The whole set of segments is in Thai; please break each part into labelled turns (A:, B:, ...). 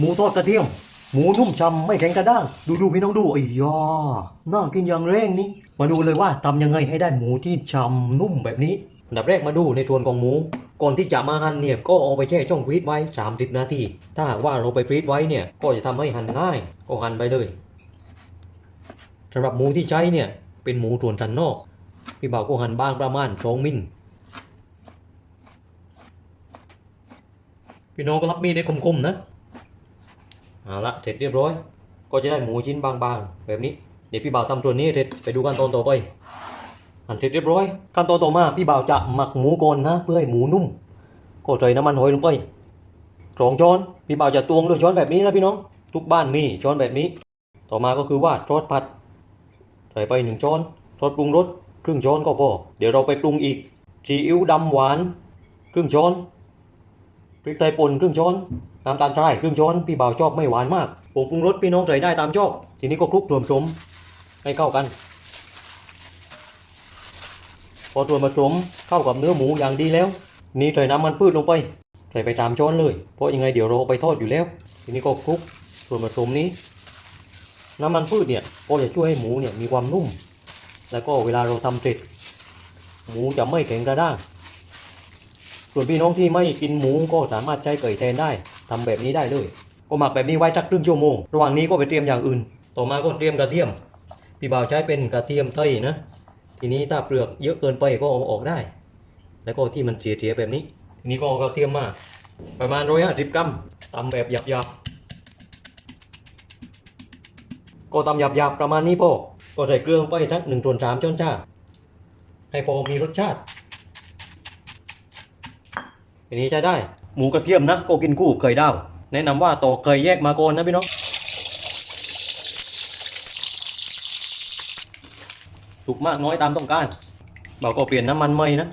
A: หมูทอดกระเทียม หมูนุ่มชำไม่แข็งกระด้างดูดูพี่น้องดูไอ้ยาน่ากินอย่างแรงนี่มาดูเลยว่าทำยังไงให้ได้หมูที่ชำนุ่มแบบนี้อันดับแรกมาดูในส่วนของหมู ก่อนที่จะมาหั่นเนี่ยก็เอาไปแช่ช่องฟรีซไว้ 30 นาที ถ้าหากว่าเราไปฟรีซไว้เนี่ยก็จะทำให้หั่นง่ายก็หั่นไปเลยสำหรับหมูที่ใช้เนี่ยเป็นหมูส่วนสันนอกพี่บ่าวก็หั่นบางประมาณ2มิลพี่น้องก็รับมีดได้คมๆนะ เอาละเสร็จเรียบร้อย ก็จะได้หมูชิ้นบางๆ แบบนี้ เดี๋ยวพี่บ่าวทำตัวนี้เสร็จไปดูขั้นตอนต่อไปหั่นเสร็จเรียบร้อย ขั้นตอนต่อมาพี่บ่าวจะหมักหมูก่อนนะเพื่อให้หมูนุ่ม ก็ใส่น้ำมันหอยลงไปสองช้อน พี่บ่าวจะตวงด้วยช้อนแบบนี้นะพี่น้อง ทุกบ้านมีช้อนแบบนี้ ต่อมาก็คือว่าซอสผัด ใส่ไปหนึ่งช้อนซอสปรุงรสครึ่งช้อนก็พอ เดี๋ยวเราไปปรุงอีกซีอิ๊วดำหวาน ครึ่งช้อน พริกไทยป่นครึ่งช้อน น้ำตาลทรายครึ่งช้อนพี่บ่าวชอบไม่หวานมากผงปรุงรสพี่น้องใส่ได้ตามชอบ ทีนี้ก็คลุกรวมสมให้เข้ากัน พอตัวผสมเข้ากับเนื้อหมูอย่างดีแล้ว นี่ใส่น้ำมันพืชลงไป ใส่ไปตามช้อนเลย เพราะยังไงเดี๋ยวเราเอาไปทอดอยู่แล้ว ทีนี้ก็คลุกส่วนผสมนี้ น้ำมันพืชเนี่ยก็จะช่วยให้หมูเนี่ยมีความนุ่ม แล้วก็เวลาเราทำเสร็จ หมูจะไม่แข็งกระด้างส่วนพี่น้องที่ไม่กินหมูก็สามารถใช้ไก่แทนได้ ทำแบบนี้ได้เลยก็หมักแบบนี้ไว้สักครึ่งชั่วโมง ระหว่างนี้ก็ไปเตรียมอย่างอื่น ต่อมาก็เตรียมกระเทียม พี่บ่าวใช้เป็นกระเทียมไทยนะ ทีนี้ถ้าเปลือกเยอะเกินไปก็เอาออกได้ แล้วก็ที่มันเสียๆแบบนี้ ทีนี้ก็เอากระเทียมมา ประมาณร้อยห้าสิบกรัมตำแบบหยาบๆ ก็ตำหยาบๆประมาณนี้พอก็ใส่เกลือไปสักหนึ่งส่วนสามช้อนชาให้พอมีรสชาติอันนี้ใช้ได้ หมูกระเทียมนะก็กินคู่เคยดาว แนะนำว่าต่อเคยแยกมาก่อนนะพี่น้องสุกมากน้อยตามต้องการเบาก็เปลี่ยนน้ำมันไหมนะ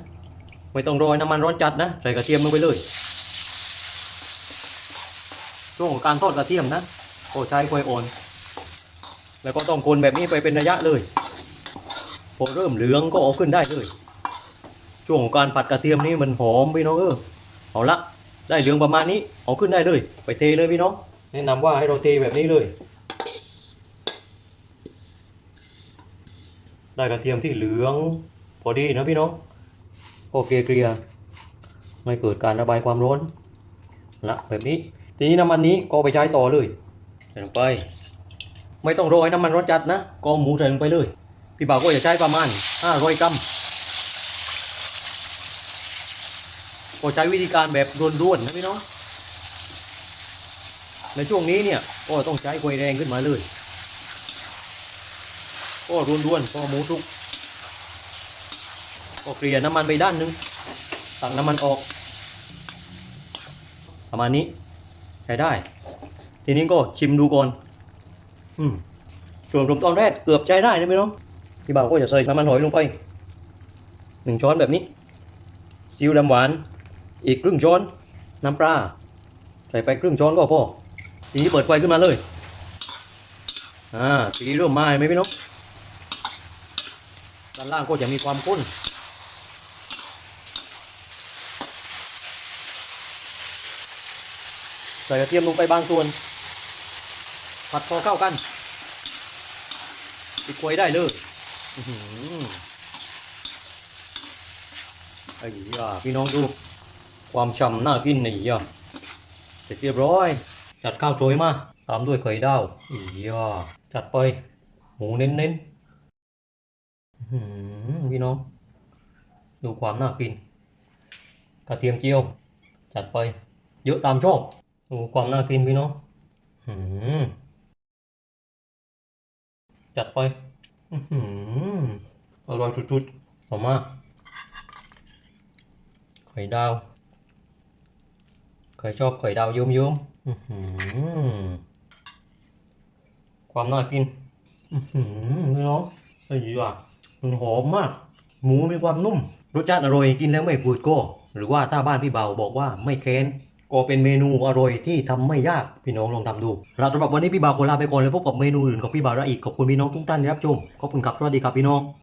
A: ไม่ต้องโรยน้ำมันร้อนจัดนะใส่กระเทียมลงไปเลยช่วงของการทอดกระเทียมนะก็ใช้ไฟอ่อน แล้วก็ต้องคนแบบนี้ไปเป็นระยะเลยพอเริ่มเหลืองก็เอาขึ้นได้เลย ช่วงของการผัดกระเทียมนี่มันหอมพี่น้องเออเอาละ ได้เหลืองประมาณนี้เอาขึ้นได้เลย ไปเทเลยพี่น้องแนะนำว่าให้เราเทแบบนี้เลย ได้กระเทียมที่เหลือง พอดีนะพี่น้องโอเคเกลียไม่เกิดการระบายความร้อนละแบบนี้ ทีนี้น้ำมันนี้ก็ไปใช้ต่อเลยใส่ลงไป ไม่ต้องโรยน้ำมันร้อนจัดนะก็หมูใส่ลงไปเลย พี่บ่าวก็จะใช้ประมาณ500กรัม ก็ใช้วิธีการแบบร่วนๆนะพี่น้องในช่วงนี้เนี่ยก็ต้องใช้ไฟแรงขึ้นมาเลยก็ร่วนๆพอหมูสุกก็เกลี่ยน้ำมันไปด้านหนึงตักน้ำมันออก ประมาณนี้ใช้ได้ ทีนี้ก็ชิมดูก่อนอืมส่วนผมตอนแรกเกือบใช้ได้นะพี่น้องพี่บ่าวก็จะใส่น้ำมันหอยลงไปหนึ่งช้อนแบบนี้ซีอิ๊วดำหวาน อีกครึ่งช้อนน้ำปลาใส่ไปครึ่งช้อนก็พอทีนี้เปิดไฟขึ้นมาเลย อ่าสีเริ่มมาเห็นไหมพี่น้องด้านล่างก็จะมีความข้นใส่กระเทียมลงไปบางส่วน ผัดพอเข้ากันปิดไฟได้เลยอือหือไอ้ยาพี่น้องดู ความฉ่ำน่ากินนี่อะเสร็จเรียบร้อย จัดข้าวสวยมา ตามด้วยไข่ดาวอีอะจัดไป หมูเน้นๆอื้อหือพี่น้อง ดูความน่ากิน กระเทียมเจียว จัดไป เยอะตามชอบ ดูความน่ากินพี่น้องหือจัดไปอื้อหืออร่อยสุดๆออกมาไข่ดาว ใครชอบไข่ดาวยิ้มๆอื้อหือความน่ากินอื้อหือพี่น้องไอ้ยี่อะมันหอมมาก หมูมีความนุ่ม รสชาติอร่อยกินแล้วไม่ปูดก็หรือว่าถ้าบ้านพี่เบาบอกว่าไม่เค้นก็เป็นเมนูอร่อยที่ทำไม่ยากพี่น้องลองทำดูแล้วสำหรับวันนี้พี่เบาขอลาไปก่อนเลยพบกับเมนูอื่นของพี่เบาได้อีกขอบคุณพี่น้องทุกท่านที่รับชมขอบคุณครับสวัสดีครับพี่น้อง